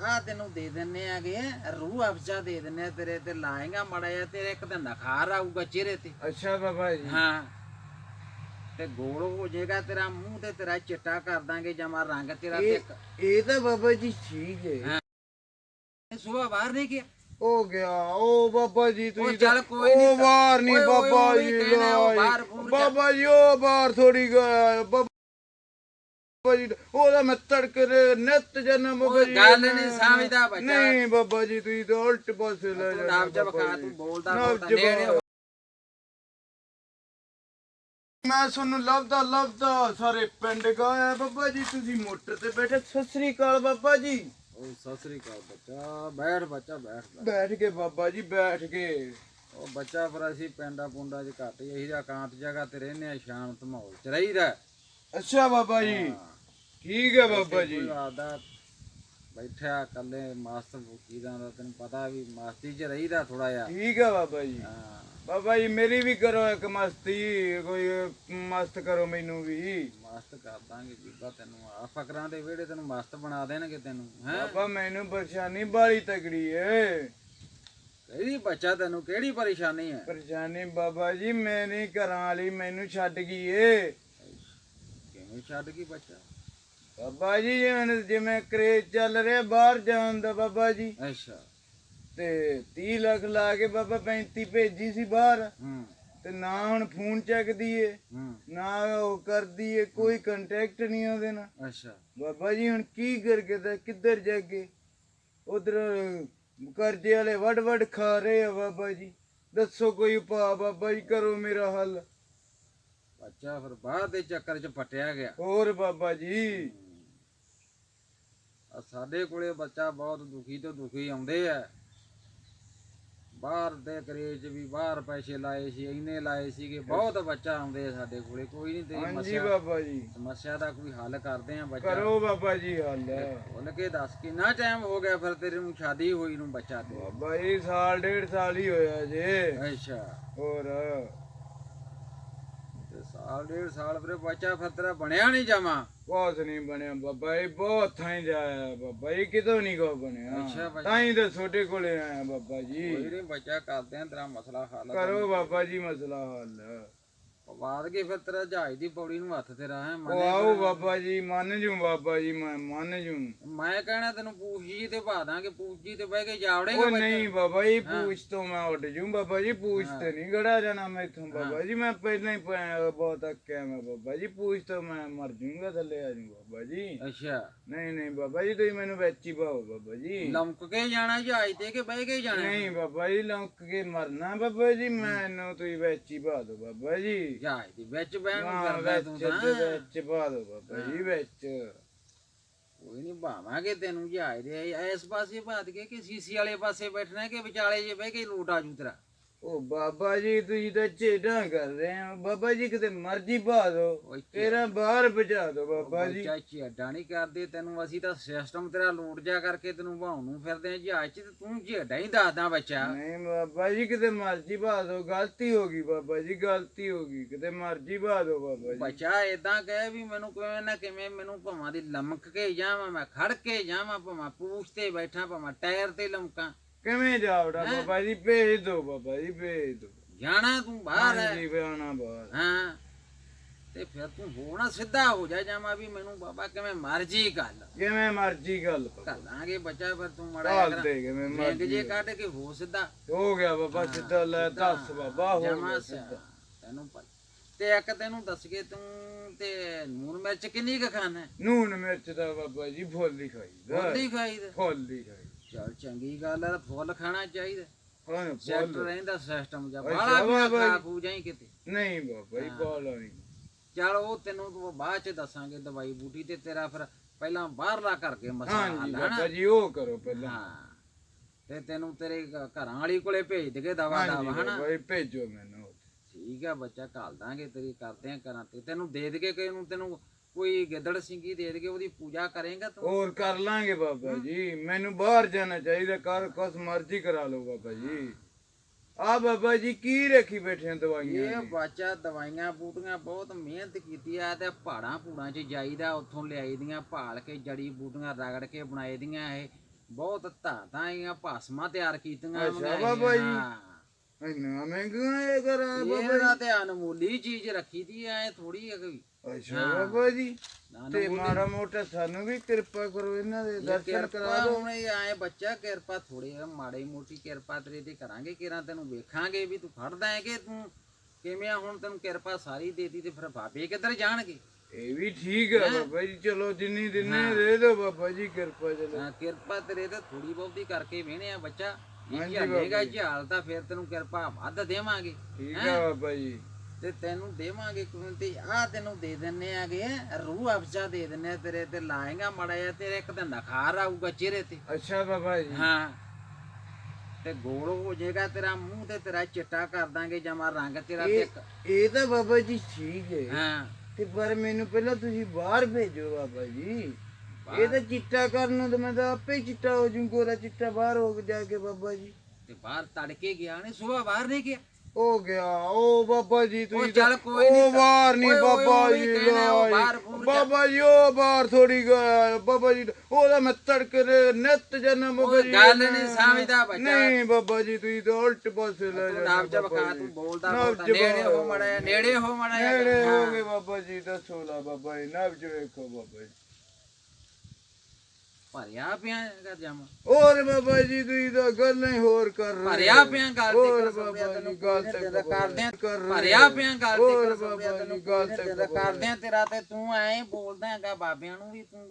ਆ ਤੈਨੂੰ ਦੇ ਦਿੰਨੇ ਆਗੇ ਰੂਹ ਅਫਜ਼ਾ ਦੇ ਦਿੰਨੇ ਆ ਤੇਰੇ ਤੇ ਲਾਏਗਾ ਮੜਾ ਜਿਹਾ ਤੇਰੇ ਇੱਕ ਦਿਨ ਨਖਾਰ ਆਊਗਾ ਚਿਹਰੇ ਤੇ। ਅੱਛਾ ਬਾਬਾ ਜੀ। ਹਾਂ। ਤੇ ਗੋਲ ਹੋ ਜਾਏਗਾ ਤੇਰਾ ਮੂੰਹ ਤੇ ਤੇਰਾ ਚਿੱਟਾ ਕਰ ਦਾਂਗੇ ਜਮਾ ਰੰਗ ਤੇਰਾ ਤੇ ਇਹ ਇੱਕ ਇਹ ਤਾਂ ਬਾਬਾ ਜੀ ਠੀਕ ਹੈ। ਸੁਬਾ ਬਾਹਰ ਨਹੀਂ ਗਿਆ? ਹੋ ਗਿਆ। ਉਹ ਬਾਬਾ ਜੀ ਤੁਸੀਂ ਚੱਲ ਤਾਂ- ਕੋਈ ਨੀ ਉਹ ਤਾਂ- ਬਾਹਰ ਨਹੀਂ ਓਏ, ਓਏ, ਬਾਬਾ ਜੀ ਕਹਿਣਾ ਉਹ। ਬਾਹਰ ਬਾਬਾ ਜੀ ਉਹ ਬਾਹਰ ਥੋੜੀ ਗਿਆ ਬਾਬਾ ਜੀ ਉਹਦਾ ਮੈਂ ਤੜਕੇ ਦੇ ਨਿਤ ਜਨਮ ਬਾਬਾ ਜੀ ਗੱਲ ਨਹੀਂ ਸਮਝਦਾ ਬੱਚਾ। ਨਹੀਂ ਬਾਬਾ ਜੀ ਤੁਸੀਂ ਤਾਂ ਉਲਟ ਪਾਸੇ ਲੈ ਤੂੰ ਨਾਮ ਬਾਬਾ ਜੀ। ਬੋਲਦਾ ਨਾਮ ਬੋਲਦਾ ਜਪ- ਨੇੜੇ ਹੋ। ਮੈਂ ਤੁਹਾਨੂੰ ਲੱਭਦਾ ਲੱਭਦਾ ਸਾਰੇ ਪਿੰਡ ਗਾਇਆ ਬਾਬਾ ਜੀ ਤੁਸੀਂ ਮੋਟਰ ਤੇ ਬੈਠੇ ਸਤਿ ਸ੍ਰੀ ਅਕਾਲ ਬਾਬਾ ਜੀ ਉਹ ਸਤਿ ਸ੍ਰੀ ਅਕਾਲ ਬੱਚਾ ਬੈਠ ਬੱਚਾ ਬੈਠ ਬੈਠ। ਬੈਠ ਕੇ ਬਾਬਾ ਜੀ ਬੈਠ ਕੇ ਉਹ ਬੱਚਾ ਫਿਰ ਅਸੀਂ ਪਿੰਡਾਂ ਪੁੰਡਾਂ 'ਚ ਘੱਟ ਹੀ ਇਹਦਾ ਕਾਂਤ ਜਗ੍ਹਾ ਤੇ ਰਹਿੰਦੇ ਆ ਸ਼ਾਂਤ ਮਾਹੌਲ 'ਚ ਰਹੀਦਾ ਅੱਛਾ ਬਾਬਾ ਜੀ। ਠੀਕ ਹੈ ਬਾਬਾ ਜੀ। ਆਦਾ ਬੈਠਿਆ ਇਕੱਲੇ ਮਸਤ ਫੁਕੀਦਾਂ ਦਾ ਤੈਨੂੰ ਪਤਾ ਵੀ ਮਸਤੀ 'ਚ ਰਹੀਦਾ ਥੋੜਾ ਜਿਹਾ। ਠੀਕ ਹੈ ਬਾਬਾ ਜੀ। ਹਾਂ। ਬਾਬਾ ਜੀ ਮੇਰੀ ਵੀ ਕਰੋ ਇੱਕ ਮਸਤੀ ਕੋਈ ਮਸਤ ਕਰੋ ਮੈਨੂੰ ਵੀ। ਮਸਤ ਕਰ ਦਾਂਗੇ ਬੀਬਾ ਤੈਨੂੰ। ਆ ਫਕਰਾਂ ਦੇ ਵਿਹੜੇ ਤੈਨੂੰ ਮਸਤ ਬਣਾ ਦੇਣਗੇ ਤੈਨੂੰ ਹੈ? ਬਾਬਾ ਮੈਨੂੰ ਪਰੇਸ਼ਾਨੀ ਬਾਲੀ ਤਕੜੀ ਏ। ਕਿਹੜੀ ਬੱਚਾ ਤੈਨੂੰ ਕਿਹੜੀ ਪਰੇਸ਼ਾਨੀ ਹੈ ਪਰੇਸ਼ਾਨੀ ਬਾਬਾ ਜੀ ਮੈਂ ਨਹੀਂ ਘਰਾਂ ਵਾਲੀ ਮੈਨੂੰ ਛੱਡ ਗਈ ਏ। ਕਿਵੇਂ ਛੱਡ ਗਈ ਬੱਚਾ ਬਾਬਾ ਜੀ ਜਿਵੇਂ ਜਿਵੇਂ ਕਰੇਜ ਚੱਲ ਰਿਹਾ ਬਾਹਰ ਜਾਣ ਦਾ ਬਾਬਾ ਜੀ। ਅੱਛਾ। ਤੇ 30 ਲੱਖ ਲਾ ਕੇ ਬਾਬਾ 35 ਭੇਜੀ ਸੀ ਬਾਹਰ। ਹੂੰ। ਤੇ ਨਾ ਹੁਣ ਫੋਨ ਚੱਕਦੀ ਏ ਨਾ ਉਹ ਕਰਦੀ ਏ ਕੋਈ ਕੰਟੈਕਟ ਨਹੀਂ ਉਹਦੇ ਨਾਲ। ਅੱਛਾ। ਬਾਬਾ ਜੀ ਹੁਣ ਕੀ ਕਰਕੇ ਤੇ ਕਿੱਧਰ ਜਾਗੇ ਉਧਰ ਕਰਜ਼ੇ ਵਾਲੇ ਵੱਡ ਵੱਡ ਖਾ ਰਹੇ ਆ ਬਾਬਾ ਜੀ। ਦੱਸੋ ਕੋਈ ਉਪਾਅ ਬਾਬਾ ਜੀ ਕਰੋ ਮੇਰਾ ਹੱਲ। ਬੱਚਾ ਫਿਰ ਬਾਹਰ ਦੇ ਚੱਕਰ 'ਚ ਪਟਿਆ ਗਿਆ। ਹੋਰ ਬਾਬਾ ਜੀ। ਆ ਸਾਡੇ ਕੋਲੇ ਬੱਚਾ ਬਹੁਤ ਦੁਖੀ ਤੋਂ ਦੁਖੀ ਆਉਂਦੇ ਆ। ਬਾਹਰ ਦੇ ਕਰੇਜ ਵੀ ਬਾਹਰ ਪੈਸੇ ਲਾਏ ਸੀ ਇੰਨੇ ਲਾਏ ਸੀਗੇ ਬਹੁਤ ਬੱਚਾ ਆਉਂਦੇ ਆ ਸਾਡੇ ਕੋਲੇ। ਕੋਈ ਨਹੀਂ ਤੇਰੀ ਹਾਂਜੀ ਸਮੱਸਿਆ ਬਾਬਾ ਜੀ। ਸਮੱਸਿਆ ਦਾ ਕੋਈ ਹੱਲ ਕਰਦੇ ਆ ਬੱਚਾ। ਕਰੋ ਬਾਬਾ ਜੀ ਹੱਲ। ਖੁੱਲ ਕੇ ਦੱਸ ਕਿੰਨਾ ਟਾਈਮ ਹੋ ਗਿਆ ਫਿਰ ਤੇਰੇ ਨੂੰ ਸ਼ਾਦੀ ਹੋਈ ਨੂੰ ਬੱਚਾ ਤੇ? ਬਾਬਾ ਜੀ ਸਾਲ ਡੇਢ ਸਾਲ ਹੀ ਹੋਇਆ ਜੇ। ਅੱਛਾ। ਹੋਰ। ਸਾਲ ਡੇਢ ਸਾਲ ਫਿਰ ਬੱਚਾ ਫਿਰ ਤੇਰਾ ਬਣਿਆ ਨਹੀਂ ਜਮਾ। ਕੁਛ ਨਹੀਂ ਬਣਿਆ ਬਾਬਾ ਜੀ ਬਹੁਤ ਥਾਂ ਜਾਇਆ ਬਾਬਾ ਜੀ ਕਿਤੋਂ ਨਹੀਂ ਕੋ ਅੱਛਾ ਬਣਿਆ ਤਾਂ ਹੀ ਤਾਂ ਛੋਟੇ ਕੋਲੇ ਆਇਆ ਬਾਬਾ ਜੀ। ਕੋਈ ਨਹੀਂ ਬੱਚਾ ਕਰਦੇ ਆ ਤੇਰਾ ਮਸਲਾ ਹੱਲ ਕਰੋ। ਬਾਬਾ ਜੀ ਮਸਲਾ ਹੱਲ। ਬਾਅਦ ਕੇ ਫਿਰ ਤੇਰਾ ਜਹਾਜ਼ ਦੀ ਪੌੜੀ ਨੂੰ ਹੱਥ ਤੇ ਰਹਾ ਉਹ ਆਓ ਬਾਬਾ ਜੀ ਮੰਨ ਜੂ ਬਾਬਾ ਜੀ ਮੈਂ ਮੰਨ ਜੂ। ਮੈਂ ਕਹਿਣਾ ਤੈਨੂੰ ਪੂਛ ਜੀ ਤੇ ਪਾ ਦਾਂਗੇ ਪੂਛ ਜੀ ਤੇ ਬਹਿ ਕੇ ਜਾਵੜੇਗਾ ਉਹ ਨਹੀਂ ਬਾਬਾ ਜੀ ਪੂਛ ਤੋਂ ਮੈਂ ਉੱਡ ਜੂ ਬਾਬਾ ਜੀ ਪੂਛ ਤੇ ਨਹੀਂ ਗੜਾ ਜਾਣਾ ਮੈਂ ਇਥੋਂ ਬਾਬਾ ਜੀ ਮੈਂ ਪਹਿਲਾਂ ਹੀ ਬਹੁਤ ਅੱਕਿਆ ਮੈਂ ਬਾਬਾ ਜੀ ਪੂਛ ਤੋਂ ਮੈਂ ਮਰ ਜੂੰਗਾ ਥੱਲੇ ਆ ਜੂ ਬਾਬਾ ਜੀ। ਅੱਛਾ। ਨਹੀਂ ਨਹੀਂ ਬਾਬਾ ਜੀ ਤੁਸੀਂ ਮੈਨੂੰ ਵਿੱਚ ਹੀ ਪਾਓ ਬਾਬਾ ਜੀ। ਲੰਮਕ ਕੇ ਜਾਣਾ ਜਹਾਜ਼ ਤੇ ਕਿ ਬਹਿ ਕੇ ਜਾਣਾ। ਨਹੀਂ ਬਾਬਾ ਜੀ ਲੌਂਕ ਕੇ ਮਰਨਾ ਬਾਬਾ ਜੀ ਮੈਨੂੰ ਤੁਸੀਂ ਵਿੱਚ ਹੀ ਪਾ ਦਿਓ ਬਾਬਾ ਜੀ। ਜਹਾਜ਼ ਦੇ ਵਿੱਚ ਹਾਂ ਕਰਦਾ ਤੂੰ ਤਾਂ। ਦੇ ਵਿੱਚ ਪਾ ਦਿਓ ਬਾਬਾ ਜੀ ਵਿੱਚ। ਕੋਈ ਨਹੀਂ ਭਾਵਾਂਗੇ ਤੈਨੂੰ ਜਹਾਜ਼ ਦੇ ਇਸ ਪਾਸੇ ਬਾਤ ਕੇ ਕਿ ਸੀਸੀ ਵਾਲੇ ਪਾਸੇ ਬੈਠਣਾ ਕਿ ਵਿਚਾਲੇ ਜੇ ਬਹਿ ਕੇ ਲੂਟ ਆ ਜੂ ਤੇਰਾ। ਉਹ ਬਾਬਾ ਜੀ ਤੁਸੀਂ ਤਾਂ ਝੇਡਾਂ ਕਰ ਰਹੇ ਹੋ। ਬਾਬਾ ਜੀ ਕਿਤੇ ਮਰਜ਼ੀ ਪਾ ਦਿਓ। ਓਏ ਤੇਰਾ ਬਾਹਰ ਭਜਾ ਦਿਓ ਬਾਬਾ ਜੀ। ਚਾਚੀ ਅੱਡਾ ਨਹੀਂ ਕਰਦੇ। ਤੈਨੂੰ ਅਸੀਂ ਤਾਂ ਸਿਸਟਮ ਤੇਰਾ ਲੂਟ ਜਾ ਕਰਕੇ ਤੈਨੂੰ ਭਾਉ ਨੂੰ ਫਿਰਦੇ ਆ ਜਹਾਜ਼ 'ਚ ਤੇ ਤੂੰ ਝੇਡਾ ਹੀ ਦੱਸਦਾ ਬੱਚਾ। ਨਹੀਂ ਬਾਬਾ ਜੀ ਕਿਤੇ ਮਰਜ਼ੀ ਪਾ ਦਿਓ। ਗਲਤੀ ਹੋ ਗਈ ਬਾਬਾ ਜੀ ਗਲਤੀ ਹੋ ਗਈ। ਕਿਤੇ ਮਰਜ਼ੀ ਪਾ ਦਿਓ ਬਾਬਾ ਜੀ। ਬੱਚਾ ਇਦਾਂ ਕਹੇ ਵੀ ਮੈਨੂੰ ਕਿਵੇਂ ਨਾ ਕਿਵੇਂ ਮੈਨੂੰ ਭਵਾਂ ਦੀ ਲਮਕ ਕੇ ਜਾਵਾਂ ਮੈਂ ਖੜ ਕੇ ਜਾਵਾਂ ਭਵਾਂ ਪੂਛ ਤੇ ਬੈਠਾ ਭਵਾਂ ਟਾਇਰ ਤੇ ਲਮਕਾਂ। ਕਿਵੇਂ ਜਾਵੜਾ ਬਾਬਾ ਜੀ ਭੇਜ ਦਿਓ ਬਾਬਾ ਜੀ ਭੇਜ ਦਿਓ। ਜਾਣਾ ਤੂੰ ਬਾਹਰ ਹੈ। ਹਾਂਜੀ ਬਿਆਣਾ ਬਾਹਰ। ਹਾਂ। ਤੇ ਫਿਰ ਤੂੰ ਹੋਣਾ ਸਿੱਧਾ ਹੋ ਜਾ ਜਾਵਾਂ ਵੀ ਮੈਨੂੰ ਬਾਬਾ ਕਿਵੇਂ ਮਰਜ਼ੀ ਗੱਲ ਕਿਵੇਂ ਮਰਜ਼ੀ ਗੱਲ ਕਰ। ਲਾਂਗੇ ਬੱਚਾ ਫਿਰ ਤੂੰ ਮੜਾ ਕਾਲ ਦੇ ਕਿਵੇਂ ਮਰਜ਼ੀ ਜੇ ਕੱਢ ਕੇ ਹੋ ਸਿੱਧਾ। ਹੋ ਗਿਆ ਬਾਬਾ ਸਿੱਧਾ ਲੈ ਦੱਸ ਬਾਬਾ ਹੋ ਜਮਾ ਗਿਆ ਸਿੱਧਾ। ਤੈਨੂੰ ਪਤਾ। ਤੇ ਇੱਕ ਤੈਨੂੰ ਦੱਸ ਕੇ ਤੂੰ ਤੇ ਨੂਨ ਮਿਰਚ ਕਿੰਨੀ ਕੁ ਖਾਣਾ ਨੂਨ ਮਿਰਚ ਦਾ ਬਾਬਾ ਜੀ ਫੁੱਲ ਹੀ ਖਾਈਦਾ। ਫੁੱਲ ਹੀ ਖਾਈਦਾ। ਫੁੱਲ ਹੀ ਖਾਈ ਚਲ ਚੰਗੀ ਗੱਲ ਹੈ ਫੁੱਲ ਖਾਣਾ ਚਾਹੀਦਾ। ਹਾਂ ਸੈੱਟ ਰਹਿੰਦਾ ਸਿਸਟਮ ਜਾਂ ਬਾਹਲਾ ਵੀ ਨਾ ਖਾ ਜੀ। ਖੂ ਜਾਈ ਕਿਤੇ। ਨਹੀਂ ਬਾਬਾ ਜੀ ਕਾਲਾ ਨਹੀਂ ਚਲ ਉਹ ਤੈਨੂੰ ਤੂੰ ਬਾਅਦ ਚ ਦੱਸਾਂਗੇ ਦਵਾਈ ਬੂਟੀ ਤੇ ਤੇਰਾ ਫਿਰ ਪਹਿਲਾਂ ਬਾਹਰਲਾ ਕਰਕੇ ਮਸਲਾ ਬਾਬਾ ਹਨਾ ਜੀ ਉਹ ਕਰੋ ਪਹਿਲਾਂ। ਹਾਂ। ਤੇ ਤੈਨੂੰ ਤੇਰੇ ਘਰਾਂ ਵਾਲੀ ਕੋਲੇ ਭੇਜ ਦੇਗੇ ਦਵਾ ਦਵਾ ਹਨਾ? ਬਾਬਾ ਜੀ ਭੇਜੋ ਮੈਨੂੰ। ਠੀਕ ਆ ਬੱਚਾ ਘਾਲ ਦਾਂਗੇ ਤੇਰੀ ਕਰਦੇ ਆ ਕਰਾਂ ਤੇ ਤੈਨੂੰ ਦੇ ਦੇਗੇ ਕਿ ਇਹਨੂੰ ਤੈਨੂੰ ਕੋਈ ਗਿੱਦੜ ਸਿੰਘੀ ਦੇ ਦੇਗੇ ਉਹਦੀ ਪੂਜਾ ਕਰੇਗਾ ਤੂੰ ਹੋਰ ਕਰ ਲਾਂਗੇ ਬਾਬਾ ਜੀ ਮੈਨੂੰ ਬਾਹਰ ਜਾਣਾ ਚਾਹੀਦਾ ਕਰ ਕੁਛ ਮਰਜ਼ੀ ਕਰਾ ਲਓ ਬਾਬਾ ਜੀ ਆ ਬਾਬਾ ਜੀ ਕੀ ਰੱਖੀ ਬੈਠੇ ਹੋ ਦਵਾਈਆਂ ਇਹ ਦੀ? ਬੱਚਾ ਦਵਾਈਆਂ ਬੂਟੀਆਂ ਬਹੁਤ ਮਿਹਨਤ ਕੀਤੀ ਆ ਤੇ ਪਹਾੜਾਂ ਪੂੜਾਂ 'ਚ ਜਾਈਦਾ ਉੱਥੋਂ ਲਿਆਈ ਦੀਆਂ ਭਾਲ ਕੇ ਜੜੀ ਬੂਟੀਆਂ ਰਗੜ ਕੇ ਬਣਾਈ ਦੀਆਂ ਇਹ ਬਹੁਤ ਧਾਤਾਂ ਆਈਆਂ ਭਾਸਮਾਂ ਤਿਆਰ ਕੀਤੀਆਂ ਅੱਛਾ ਮੰਗਾਈਆਂ। ਬਾਬਾ ਜੀ। ਹਾਂ। ਇੰਨਾ ਮਹਿੰਗਾ ਇਹ ਕਰਾ ਬਾਬਾ ਇਹਦਾ ਤੇ ਅਨਮੋਲੀ ਚੀਜ਼ ਰੱਖੀ ਦੀ ਐ ਥੋੜੀ ਹੈ ਅੱਛਾ ਬਾਬਾ ਜੀ ਤੇ ਮਾੜਾ ਮੋਟਾ ਸਾਨੂੰ ਵੀ ਕਿਰਪਾ ਕਰੋ ਇਹਨਾਂ ਦੇ ਦਰਸ਼ਨ ਕਿਰਪਾ ਕਰਾ ਦਿਓ। ਹੁਣ ਇਹ ਆਏ ਬੱਚਾ ਕਿਰਪਾ ਥੋੜੀ ਆ ਮਾੜੀ ਮੋਟੀ ਕਿਰਪਾ ਤੇਰੇ ਤੇ ਕਰਾਂਗੇ ਕਿਰਾਂ ਤੈਨੂੰ ਵੇਖਾਂਗੇ ਵੀ ਤੂੰ ਫੜਦਾ ਹੈ ਕਿ ਤੂੰ। ਕਿਵੇਂ ਆ ਹੁਣ ਤੈਨੂੰ ਕਿਰਪਾ ਸਾਰੀ ਦੇਤੀ ਤੇ ਫਿਰ ਬਾਬੇ ਕਿੱਧਰ ਜਾਣਗੇ? ਇਹ ਵੀ ਠੀਕ ਹੈ? ਬਾਬਾ ਜੀ ਚਲੋ ਜਿੰਨੀ ਦਿਨੇ ਦੇ ਦਿਓ ਬਾਬਾ ਜੀ ਕਿਰਪਾ ਚਲੋ। ਹਾਂ, ਕਿਰਪਾ ਤੇਰੇ ਤੇ ਥੋੜੀ ਬਹੁਤੀ ਕਰਕੇ ਵੇਹਣੇ ਆ ਬੱਚਾ। ਹਾਂਜੀ ਇਹ ਬਾਬਾ ਝਾਲੇਗਾ ਜੀ। ਝਾਲ ਤਾਂ ਫਿਰ ਤੈਨੂੰ ਕਿਰਪਾ ਵੱਧ ਦੇਵਾਂਗੇ। ਠੀਕ ਹੈਂ? ਹੈ? ਬਾਬਾ ਜੀ। ਤੇ ਤੈਨੂੰ ਦੇਵਾਂਗੇ ਕਿਉਂ ਤੇ ਆ ਤੈਨੂੰ ਦੇ ਦਿੰਨੇ ਆਗੇ ਰੂਹ ਅਫਜ਼ਾ ਦੇ ਦਿੰਨੇ ਤੇਰੇ ਤੇ ਲਾਏਗਾ ਮੜਾ ਜਿਹਾ ਤੇਰੇ ਇੱਕ ਦਿਨ ਨਖਾਰ ਆਊਗਾ ਚਿਹਰੇ ਤੇ। ਅੱਛਾ ਬਾਬਾ ਜੀ। ਹਾਂ। ਤੇ ਗੋਲ ਹੋ ਜਾਏਗਾ ਤੇਰਾ ਮੂੰਹ ਤੇ ਤੇਰਾ ਚਿੱਟਾ ਕਰ ਦਾਂਗੇ ਜਮਾ ਰੰਗ ਤੇਰਾ ਤੇ ਇਹ ਤਾਂ ਬਾਬਾ ਜੀ ਠੀਕ ਹੈ ਹਾਂ। ਤੇ ਪਰ ਮੈਨੂੰ ਪਹਿਲਾਂ ਤੁਸੀਂ ਬਾਹਰ ਭੇਜੋ ਬਾਬਾ ਜੀ। ਇਹ ਤਾਂ ਚਿੱਟਾ ਕਰਨ ਨੂੰ ਤਾਂ ਮੈਂ ਤਾਂ ਆਪੇ ਚਿੱਟਾ ਹੋ ਜੂ ਗੋਰਾ ਚਿੱਟਾ ਬਾਹਰ ਹੋ ਕੇ ਜਾ ਕੇ ਬਾਬਾ ਜੀ। ਤੇ ਬਾਹਰ ਤੜਕੇ ਗਿਆ ਨੇ ਸਵੇਰ ਬਾਹਰ ਨਹੀਂ ਗਿਆ? ਹੋ ਗਿਆ। ਉਹ ਬਾਬਾ ਜੀ ਤੁਸੀਂ ਚੱਲ ਕੋਈ ਨੀ ਉਹ ਬਾਹਰ ਨਹੀਂ ਓਏ, ਓਏ, ਬਾਬਾ ਜੀ ਕਹਿਣਾ, ਉਹ ਲਾਈ। ਬਾਹਰ ਬੂਰ ਜਾ- ਬਾਬਾ ਜੀ ਉਹ ਬਾਹਰ ਥੋੜੀ ਗਿਆ ਬਾਬਾ ਜੀ ਉਹਦਾ ਮੈਂ ਤੜਕੇ ਦੇ ਨਿੱਤ ਜਨਮ ਉਹ ਗੱਲ ਨਹੀਂ ਸਮਝਦਾ ਬੱਚਾ। ਨਹੀਂ ਬਾਬਾ ਜੀ ਤੁਸੀਂ ਤਾਂ ਉਲਟ ਪਾਸੇ ਲੈ ਤੂੰ ਨਾਮ ਜੀ। ਤੂੰ ਬੋਲਦਾ ਬੋਲਦਾ। ਨੇੜੇ ਹੋ ਮੜਾ ਨੇੜੇ ਹੋ ਮੜਾ ਨੇੜੇ ਹੋ ਗਏ ਬਾਬਾ ਜੀ ਦੱਸੋ ਲਾ ਬਾਬਾ ਜੀ ਨਬਜ ਵੇਖੋ ਬਾਬਾ ਜੀ। ਭਰਿਆ ਪਿਆ ਕਰ ਜਾਵਾਂ ਹੋਰ ਬਾਬਾ ਜੀ ਤੁਸੀਂ ਤਾਂ ਗੱਲਾਂ ਹੀ ਹੋਰ ਕਰ ਰਹੇ ਭਰਿਆ। ਪਿਆ ਗੱਲ ਹੋਰ ਤੇ ਬਾਬਾ ਕਰ ਜੀ ਤੈਨੂੰ ਗੱਲ ਤੇ ਕਰਦੇ ਕਰ ਰਹੇ ਭਰਿਆ। ਪਿਆ ਗੱਲ ਹੋਰ ਤੇ ਕਰ ਬਾਬਾ ਜੀ ਗੱਲ ਤੇ ਕਰਦੇ ਤੇਰਾ ਤੇ ਤੂੰ ਐਂ ਬੋਲਦਾ ਹੈਗਾ ਬਾਬਿਆਂ ਨੂੰ ਵੀ ਤੂੰ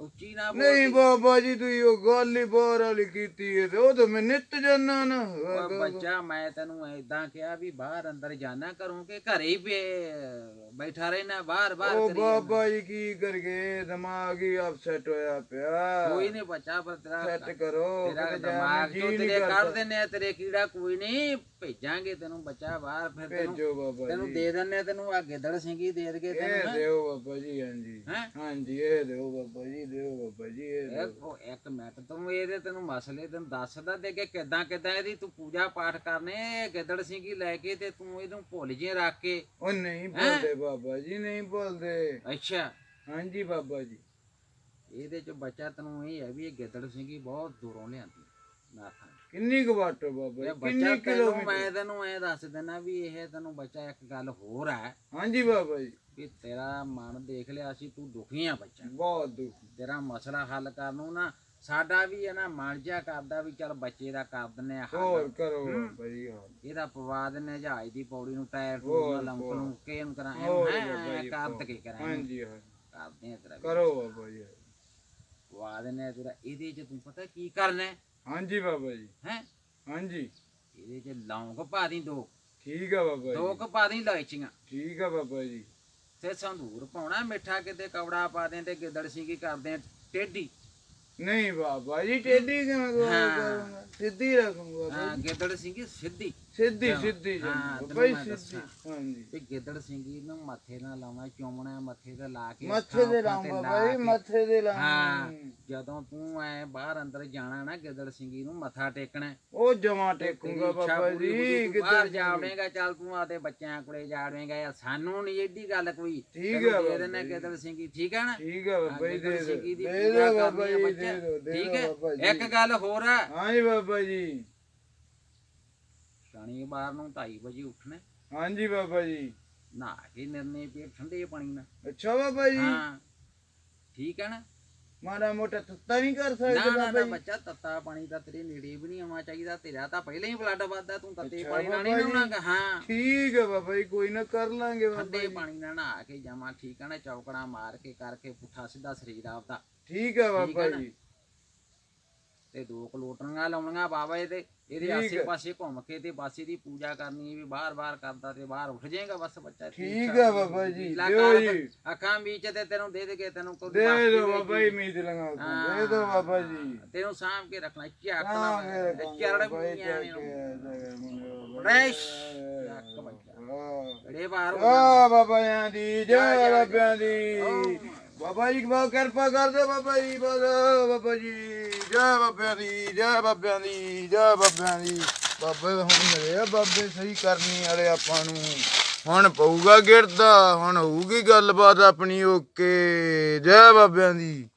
ਉੱਚੀ ਨਾ ਬੋਲ ਨਹੀਂ ਬਾਬਾ ਜੀ ਤੁਸੀਂ ਉਹ ਗੱਲ ਹੀ ਬਾਹਰ ਵਾਲੀ ਕੀਤੀ ਹੈ ਤੇ ਉਹ ਤਾਂ ਮੈਂ ਨਿੱਤ ਜਾਨਾ ਨਾ। ਬੱਚਾ ਮੈਂ ਤੈਨੂੰ ਐਦਾਂ ਕਿਹਾ ਵੀ ਬਾਹਰ ਅੰਦਰ ਜਾਣਾ ਕਰੂੰ ਕਿ ਘਰੇ ਹੀ ਪਏ- ਬੈਠਾ ਰਹਿਣਾ ਬਾਹਰ ਬਾਹਰ ਉਹ ਕਰੀ ਬਾਬਾ ਜੀ ਕੀ ਕਰਗੇ ਦਿਮਾਗ ਹੀ ਅਪਸੈਟ ਹੋਇਆ ਪਿਆ। ਕੋਈ ਨਹੀਂ ਬੱਚਾ ਪਰ ਤੇਰਾ ਸੈੱਟ ਕਰੋ ਤੇਰਾ ਕਿਤੇ ਜਾਣ ਦਿਮਾਗ ਨੂੰ ਤੇਰੇ ਕਰਦਾ। ਕੱਢ ਦਿੰਨੇ ਆ ਤੇਰੇ ਕੀੜਾ ਕੋਈ ਨਹੀਂ ਭੇਜਾਂਗੇ ਤੈਨੂੰ ਬੱਚਾ ਬਾਹਰ ਫਿਰ ਤੈਨੂੰ ਭੇਜੋ ਬਾਬਾ ਤੈਨੂੰ ਜੀ ਦੇ ਦਿੰਨੇ ਆ, ਤੈਨੂੰ ਆ ਗਿੱਦੜ ਸਿੰਘੀ ਦੇ ਦਗੇ ਇਹ ਤੈਨੂੰ ਦਿਓ ਬਾਬਾ ਜੀ ਹਾਂਜੀ। ਹੈਂ? ਹਾਂਜੀ ਇਹ ਦਿਓ ਬਾਬਾ ਜੀ। ਦਿਓ ਬਾਬਾ ਜੀ ਇਹ ਦਿਓ। ਇੱਕ ਉਹ ਇੱਕ ਮਿੰਟ ਤੂੰ ਇਹਦੇ ਤੈਨੂੰ ਮਸਲੇ ਤੈਨੂੰ ਦੱਸਦਾ ਤੇ ਕਿ ਕਿਦਾਂ ਕਿਦਾਂ ਇਹਦੀ ਤੂੰ ਪੂਜਾ ਪਾਠ ਕਰਨੇ ਗਿੱਦੜ ਸਿੰਘੀ ਲੈ ਕੇ ਤੇ ਤੂੰ ਇਹਨੂੰ ਭੁੱਲ ਜੇ ਰੱਖ ਕੇ। ਉਹ ਨਹੀਂ ਬੋਲਦੇ ਬਾਬਾ ਜੀ ਨਹੀਂ ਬੋਲਦੇ ਅੱਛਾ। ਹਾਂਜੀ ਬਾਬਾ ਜੀ। ਇਹਦੇ ਚ ਬੱਚਾ ਤੈਨੂੰ ਇਹ ਹੈ ਵੀ ਇਹ ਗਿੱਦੜ ਸਿੰਘੀ ਬਹੁਤ ਦੂਰੋਂ ਲਿਆਂਦੀ ਨਾਥਾਂ ਕਿੰਨੀ ਕੁ ਵਾਟੋ ਬਾਬਾ ਇਹ ਜੀ? ਬੱਚਾ ਕਿੰਨੀ ਤੈਨੂੰ ਕਿਲੋਮੀਟਰ? ਮੈਂ ਤੈਨੂੰ ਐ ਦੱਸ ਦਿੰਦਾ ਵੀ ਇਹ ਤੈਨੂੰ ਬੱਚਾ ਇੱਕ ਗੱਲ ਹੋਰ ਹੈ। ਹਾਂਜੀ ਬਾਬਾ ਜੀ। ਵੀ ਤੇਰਾ ਮਨ ਦੇਖ ਲਿਆ ਸੀ ਤੂੰ ਦੁਖੀ ਆ ਬੱਚਾ। ਬਹੁਤ ਦੁੱਖ। ਤੇਰਾ ਮਸਲਾ ਹੱਲ ਕਰਨ ਨੂੰ ਨਾ ਸਾਡਾ ਵੀ ਹੈ ਨਾ ਮਨ ਜਿਹਾ ਕਰਦਾ ਵੀ ਚੱਲ ਬੱਚੇ ਦਾ ਕਰ ਦਿੰਨੇ ਆ ਹੋਰ ਹੱਲ ਕਰੋ ਬਾਬਾ ਜੀ ਹਾਂ। ਇਹਦਾ ਪਵਾ ਦਿੰਨੇ ਜਹਾਜ਼ ਦੀ ਪੌੜੀ ਨੂੰ ਟਾਇਰ ਹੋਰ, ਟੂਰ ਲੰਕ ਹੋਰ। ਨੂੰ ਕੇ ਨੂੰ ਕਰਾਂ ਹੋਰ ਐ ਬਾਬਾ ਜੀ, ਕਰ ਹੋਰ। ਕੇ ਕਰਾਂ ਹਾਂਜੀ ਹਾਂ। ਕਰਦੇ ਆ ਤੇਰਾ ਵੀ। ਕਰੋ ਬਾਬਾ ਜੀ ਪਵਾ ਦਿੰਨੇ ਆ ਤੇਰਾ ਇਹਦੇ ਚ ਤੂੰ ਪਤਾ ਕੀ ਕਰਨਾ ਹੈ? ਹਾਂਜੀ ਬਾਬਾ ਜੀ। ਹੈਂ? ਹਾਂਜੀ। ਇਹਦੇ ਚ ਲੌਂਗ ਪਾ ਦੀ ਦੋ। ਠੀਕ ਆ ਬਾਬਾ ਦੋ ਜੀ ਕ ਪਾ ਦੀ ਇਲਾਇਚੀਆਂ ਠੀਕ ਆ ਬਾਬਾ ਜੀ। ਤੇ ਸੰਧੂਰ ਪਾਉਣਾ ਮਿੱਠਾ ਕਿਤੇ ਕਵੜਾ ਪਾ ਦੇ ਤੇ ਗਿੱਦੜ ਸਿੰਘੀ ਕਰਦੇ ਆ? ਟੇਢੀ। ਨਹੀਂ ਬਾਬਾ ਜੀ ਟੇਢੀ ਕਿਵੇਂ ਕੋ- ਹਾਂ। ਕਰੂੰਗਾ ਸਿੱਧੀ ਰੱਖੂੰਗਾ ਹਾਂ ਗਿੱਦੜ ਸਿੰਘੀ ਸਿੱਧੀ। ਸਿੱਧੀ ਹਾਂ, ਸਿੱਧੀ ਹਾਂ, ਤੈਨੂੰ ਮੈਂ ਸਿੱਧੀ। ਦੱਸਾਂ। ਹਾਂਜੀ। ਤੇ ਗਿੱਦੜ ਸਿੰਘੀ ਨੂੰ ਮੱਥੇ ਨਾਲ ਲਾਉਣਾ ਚੁੰਮਣਾ ਮੱਥੇ ਤੇ ਲਾ ਕੇ ਮੱਥੇ ਦੇ ਅੱਖਾਂ ਉੱਪਰ ਤੇ ਲਾ ਕੇ। ਮੱਥੇ ਦੇ ਹਾਂ ਜਦੋਂ ਤੂੰ ਐ ਬਾਹਰ ਅੰਦਰ ਜਾਣਾ ਨਾ ਗਿੱਦੜ ਸਿੰਘੀ ਨੂੰ ਮੱਥਾ ਟੇਕਣਾ। ਹੈ। ਉਹ ਜਮਾ ਟੇਕੂੰਗਾ ਤੇਰੀ ਇੱਛਾ ਬਾਬਾ ਪੂਰੀ ਜੀ ਤੂੰ ਬਾਹਰ ਜਾਵੜੇਗਾ ਚੱਲ ਤੂੰ ਆਦੇ ਬੱਚਿਆਂ ਕੋਲੇ ਜਾਵੜੇਗਾ ਯਾ ਸਾਨੂੰ ਨਹੀਂ ਏਡੀ ਗੱਲ ਕੋਈ। ਠੀਕ ਤੈਨੂੰ ਹੈ ਦੇ ਬਾਬਾ ਦੇਣਾ ਜੀ। ਗਿੱਦੜ ਸਿੰਘੀ ਠੀਕ ਹੈ ਨਾ? ਠੀਕ ਆ ਬਾਬਾ ਜੀ ਗਿੱਦੜ ਦੇ ਸਿੰਘੀ ਦੀ ਦੇ ਪੂਜਾ ਦਿਓ ਬਾਬਾ ਕਰਨੀ ਹੈ ਜੀ ਬੱਚੇ। ਦੇ ਦਿਓ ਦੇ ਠੀਕ ਦਿਓ ਬਾਬਾ ਹੈ ਜੀ। ਇੱਕ ਗੱਲ ਹੋਰ ਹੈ ਹਾਂਜੀ ਬਾਬਾ ਜੀ। ਸ਼ਨੀਵਾਰ ਨੂੰ 2:30 ਵਜੇ ਉੱਠਣਾ। ਹਾਂਜੀ ਬਾਬਾ ਜੀ। ਨਹਾ ਕੇ ਨਿਰਨੇ ਪੀ ਠੰਡੇ ਪਾਣੀ ਨਾਲ। ਅੱਛਾ ਬਾਬਾ ਜੀ। ਹਾਂ ਠੀਕ ਹੈ ਨਾ? ਮਾੜਾ ਮੋਟਾ ਤੱਤਾ ਨਹੀਂ ਕਰ ਨਾ ਸਕਦੇ ਨਾ ਬਾਬਾ ਨਾ ਜੀ। ਬੱਚਾ ਤੱਤਾ ਪਾਣੀ ਦਾ ਤੇਰੇ ਨੇੜੇ ਵੀ ਨਹੀਂ ਆਉਣਾ ਚਾਹੀਦਾ ਤੇਰਾ ਤਾਂ ਪਹਿਲਾਂ ਹੀ ਬਲੱਡ ਵੱਧਦਾ ਤੂੰ ਤੱਤੇ ਅੱਛਾ ਪਾਣੀ ਨਾਲ ਬਾਬਾ ਨਹੀਂ। ਨਹਾਉਣਾਗਾ ਹਾਂ। ਠੀਕ ਹੈ ਬਾਬਾ ਜੀ ਕੋਈ ਨਾ ਕਰ ਲਾਂਗੇ ਬਾਬਾ ਠੰਡੇ ਜੀ। ਪਾਣੀ ਨਾਲ ਨਹਾ ਕੇ ਜਾਵਾਂ ਠੀਕ ਹੈ ਨਾ? ਚੌਕੜਾ ਮਾਰ ਕੇ ਕਰਕੇ ਪੁੱਠਾ ਸਿੱਧਾ ਸਰੀਰ ਆਪਦਾ। ਠੀਕ ਹੈ ਬਾਬਾ ਜੀ। ਤੇ ਦੋ ਕਲੋਟਣੀਆਂ ਲਾਉਣੀਆਂ ਬਾਬਾ ਇਹਦੇ ਇਹਦੇ। ਆਸੇ ਪਾਸੇ ਘੁੰਮ ਕੇ ਤੇ ਬਸ ਇਹਦੀ ਪੂਜਾ ਕਰਨੀ ਵੀ ਬਾਹਰ ਕਰਦਾ ਤੇ ਬਾਹਰ ਉੱਠ ਜਾਏਗਾ ਬਸ ਬੱਚਾ ਠੀਕ ਹੈ ਬਾਬਾ ਜੀ ਲਾ ਦਿਓ ਕਰ ਜੀ। ਅੱਖਾਂ ਵਿੱਚ ਤੇ ਤੈਨੂੰ ਦੇ ਦੇਗੇ ਤੈਨੂੰ ਕੋਈ ਦੇ ਦੇ ਬਾਬਾ ਜੀ ਮੀਤ ਲੰਗਾ ਦੇ ਦਿਓ ਬਾਬਾ ਜੀ। ਤੈਨੂੰ ਸਾਂਭ ਕੇ ਰੱਖਣਾ ਨਾ ਮੇਰੇ ਚਰੜ ਮੀਆਂ ਨੇ ਫਰੈਸ਼। ਚੱਕ ਬੱਚਾ। ਬੜੇ ਬਾਹਰ ਆ ਬਾਬਾ ਜੀ ਦੀ ਜੈ ਬਾਬਿਆਂ ਦੀ। ਬਾਬਾ ਜੀ ਬਹੁਤ ਕਿਰਪਾ ਕਰਦੇ ਬਾਬਾ ਜੀ ਬੋਲੋ ਬਾਬਾ ਜੀ। ਜੈ ਬਾਬਿਆਂ ਦੀ, ਜੈ ਬਾਬਿਆਂ ਦੀ, ਜੈ ਬਾਬਿਆਂ ਦੀ। ਬਾਬੇ ਹੁਣ ਮਿਲੇ ਆ, ਬਾਬੇ ਸਹੀ ਕਰਨੀ ਵਾਲੇ ਆਪਾਂ ਨੂੰ। ਹੁਣ ਪਊਗਾ ਗਿਰਦਾ, ਹੁਣ ਹੋਊਗੀ ਗੱਲਬਾਤ ਆਪਣੀ ਓਕੇ। ਜੈ ਬਾਬਿਆਂ ਦੀ।